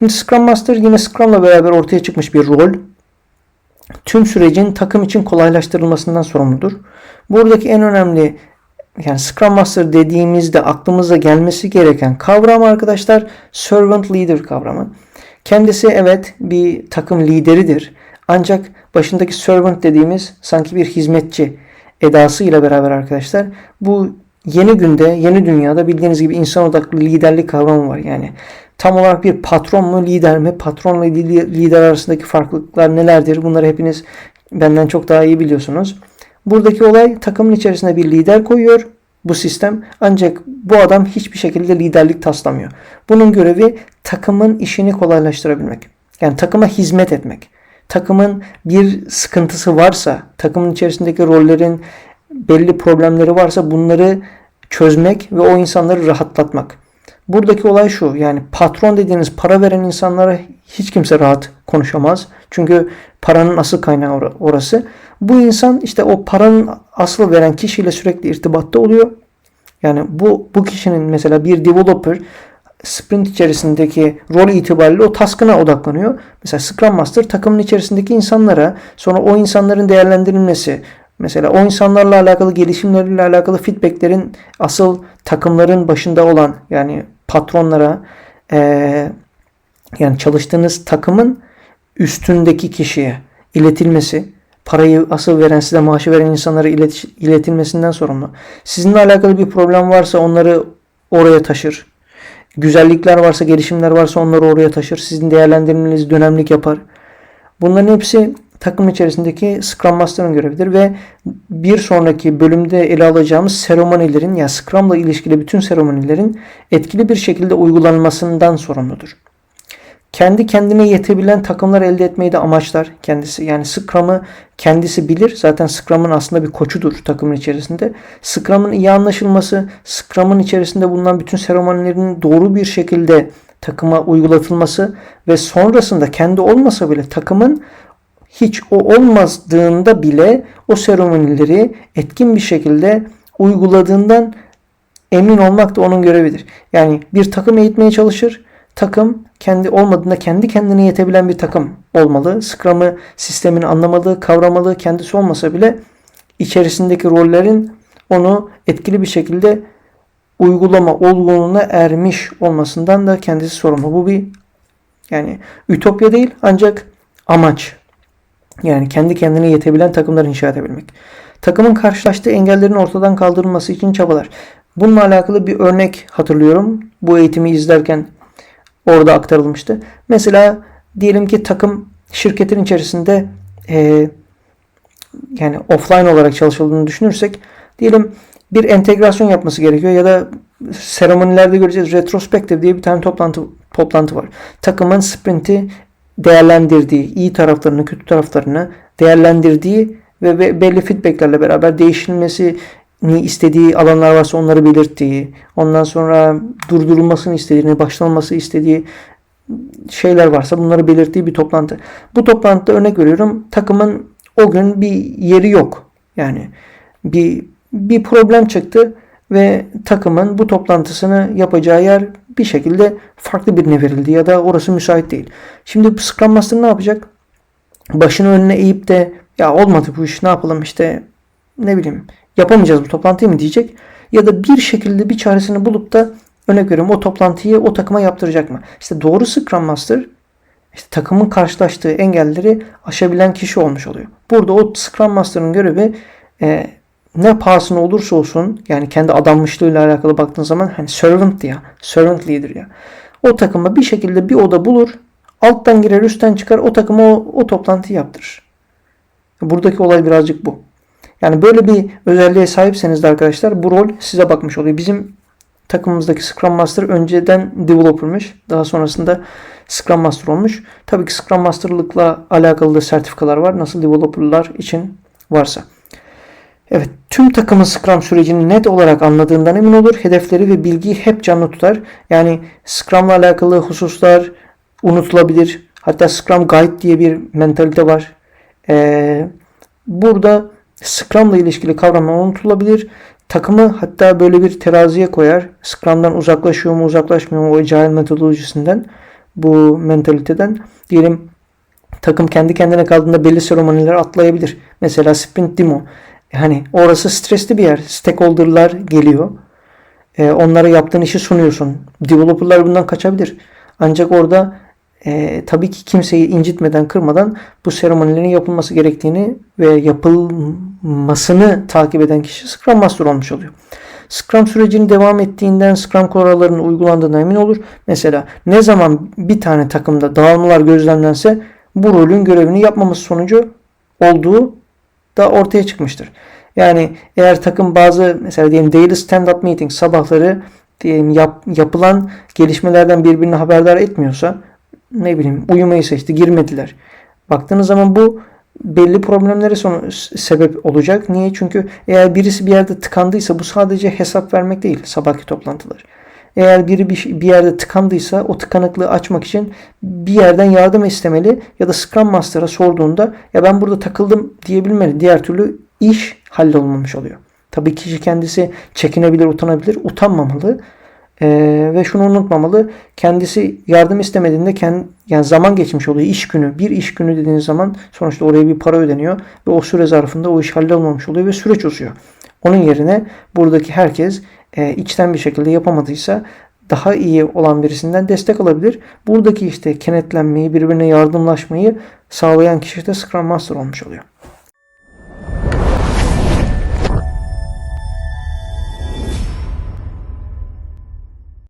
Şimdi Scrum Master yine Scrum'la beraber ortaya çıkmış bir rol. Tüm sürecin takım için kolaylaştırılmasından sorumludur. Buradaki en önemli yani Scrum Master dediğimizde aklımıza gelmesi gereken kavram arkadaşlar Servant Leader kavramı. Kendisi evet bir takım lideridir. Ancak başındaki servant dediğimiz sanki bir hizmetçi edası ile beraber arkadaşlar bu yeni günde, yeni dünyada bildiğiniz gibi insan odaklı liderlik kavramı var. Yani tam olarak bir patron mu, lider mi? Patronla lider arasındaki farklılıklar nelerdir? Bunları hepiniz benden çok daha iyi biliyorsunuz. Buradaki olay takımın içerisinde bir lider koyuyor bu sistem. Ancak bu adam hiçbir şekilde liderlik taslamıyor. Bunun görevi takımın işini kolaylaştırabilmek. Yani takıma hizmet etmek. Takımın bir sıkıntısı varsa, takımın içerisindeki rollerin belli problemleri varsa bunları çözmek ve o insanları rahatlatmak. Buradaki olay şu yani patron dediğiniz para veren insanlara hiç kimse rahat konuşamaz. Çünkü paranın asıl kaynağı orası. Bu insan işte o paranın asıl veren kişiyle sürekli irtibatta oluyor. Yani bu bu kişinin mesela bir developer sprint içerisindeki rol itibariyle o taskına odaklanıyor. Mesela Scrum Master takımın içerisindeki insanlara sonra o insanların değerlendirilmesi, mesela o insanlarla alakalı gelişimleriyle alakalı feedbacklerin asıl takımların başında olan yani patronlara e, yani çalıştığınız takımın üstündeki kişiye iletilmesi, parayı asıl veren size maaşı veren insanlara ilet, iletilmesinden sorumlu. Sizinle alakalı bir problem varsa onları oraya taşır. Güzellikler varsa, gelişimler varsa onları oraya taşır. Sizin değerlendirmenizi dönemlik yapar. Bunların hepsi takım içerisindeki Scrum Master'ın görevidir ve bir sonraki bölümde ele alacağımız seremonilerin ya yani Scrum'la ilişkili bütün seremonilerin etkili bir şekilde uygulanmasından sorumludur. Kendi kendine yetebilen takımlar elde etmeyi de amaçlar kendisi. Yani Scrum'ı kendisi bilir. Zaten Scrum'ın aslında bir koçudur takımın içerisinde. Scrum'ın iyi anlaşılması, Scrum'ın içerisinde bulunan bütün seremonilerin doğru bir şekilde takıma uygulatılması ve sonrasında kendi olmasa bile takımın hiç o olmadığında bile o seremonileri etkin bir şekilde uyguladığından emin olmak da onun görevidir. Yani bir takım eğitmeye çalışır. Takım kendi olmadığında kendi kendine yetebilen bir takım olmalı. Scrum'ı sistemini anlamalı, kavramalı, kendisi olmasa bile içerisindeki rollerin onu etkili bir şekilde uygulama olgunluğuna ermiş olmasından da kendisi sorumlu. Bu bir yani ütopya değil ancak amaç. Yani kendi kendine yetebilen takımlar inşa edebilmek. Takımın karşılaştığı engellerin ortadan kaldırılması için çabalar. Bununla alakalı bir örnek hatırlıyorum. Bu eğitimi izlerken orada aktarılmıştı. Mesela diyelim ki takım şirketin içerisinde e, yani offline olarak çalışıldığını düşünürsek diyelim bir entegrasyon yapması gerekiyor ya da seremonilerde göreceğiz retrospektif diye bir tane toplantı toplantı var. Takımın sprinti değerlendirdiği, iyi taraflarını, kötü taraflarını değerlendirdiği ve belli feedbacklerle beraber değişilmesi istediği alanlar varsa onları belirttiği, ondan sonra durdurulmasını istediğini, başlanması istediği şeyler varsa bunları belirttiği bir toplantı. Bu toplantıda örnek veriyorum takımın o gün bir yeri yok. Yani bir bir problem çıktı ve takımın bu toplantısını yapacağı yer bir şekilde farklı birine verildi ya da orası müsait değil. Şimdi Scrum Master ne yapacak? Başını önüne eğip de ya olmadı bu iş ne yapalım işte ne bileyim yapamayacağız bu toplantıyı mı diyecek. Ya da bir şekilde bir çaresini bulup da örnek veriyorum o toplantıyı o takıma yaptıracak mı? İşte doğru Scrum Master işte takımın karşılaştığı engelleri aşabilen kişi olmuş oluyor. Burada o Scrum Master'ın görevi e, ne pahasına olursa olsun yani kendi adanmışlığıyla alakalı baktığın zaman hani servant ya, servant leader ya. O takıma bir şekilde bir oda bulur, alttan girer, üstten çıkar, o takıma o, o toplantıyı yaptırır. Buradaki olay birazcık bu. Yani böyle bir özelliğe sahipseniz de arkadaşlar bu rol size bakmış oluyor. Bizim takımımızdaki Scrum Master önceden developer'mış. Daha sonrasında Scrum Master olmuş. Tabii ki Scrum Master'lıkla alakalı da sertifikalar var. Nasıl developer'lar için varsa. Evet, tüm takımın Scrum sürecini net olarak anladığından emin olur. Hedefleri ve bilgiyi hep canlı tutar. Yani Scrum'la alakalı hususlar unutulabilir. Hatta Scrum Guide diye bir mentalite var. Ee, burada Scrum'la ilişkili kavramlar unutulabilir. Takımı hatta böyle bir teraziye koyar. Scrum'dan uzaklaşıyor mu uzaklaşmıyor mu o agile metodolojisinden. bu mentaliteden. Diyelim takım kendi kendine kaldığında belli seremonileri atlayabilir. Mesela sprint demo. Hani orası stresli bir yer. Stakeholder'lar geliyor. E, onlara yaptığın işi sunuyorsun. Developer'lar bundan kaçabilir. Ancak orada e, tabii ki kimseyi incitmeden, kırmadan bu seremonilerin yapılması gerektiğini ve yapılmasını takip eden kişi Scrum Master olmuş oluyor. Scrum sürecinin devam ettiğinden Scrum kurallarının uygulandığına emin olur. Mesela ne zaman bir tane takımda dağılmalar gözlemlense bu rolün görevini yapmaması sonucu olduğu da ortaya çıkmıştır. Yani eğer takım bazı mesela diyelim daily stand-up meeting sabahları diyelim yap, yapılan gelişmelerden birbirini haberdar etmiyorsa ne bileyim uyumayı seçti girmediler. Baktığınız zaman bu belli problemlere son, sebep olacak. Niye? Çünkü eğer birisi bir yerde tıkandıysa bu sadece hesap vermek değil sabahki toplantılar. Eğer biri bir, yerde tıkandıysa o tıkanıklığı açmak için bir yerden yardım istemeli ya da Scrum Master'a sorduğunda ya ben burada takıldım diyebilmeli. Diğer türlü iş hallolmamış oluyor. Tabii kişi kendisi çekinebilir, utanabilir, utanmamalı. Ee, ve şunu unutmamalı. Kendisi yardım istemediğinde kendi, yani zaman geçmiş oluyor. iş günü. Bir iş günü dediğiniz zaman sonuçta oraya bir para ödeniyor. Ve o süre zarfında o iş hallolmamış oluyor ve süreç uzuyor. Onun yerine buradaki herkes e, içten bir şekilde yapamadıysa daha iyi olan birisinden destek alabilir. Buradaki işte kenetlenmeyi, birbirine yardımlaşmayı sağlayan kişi de Scrum Master olmuş oluyor.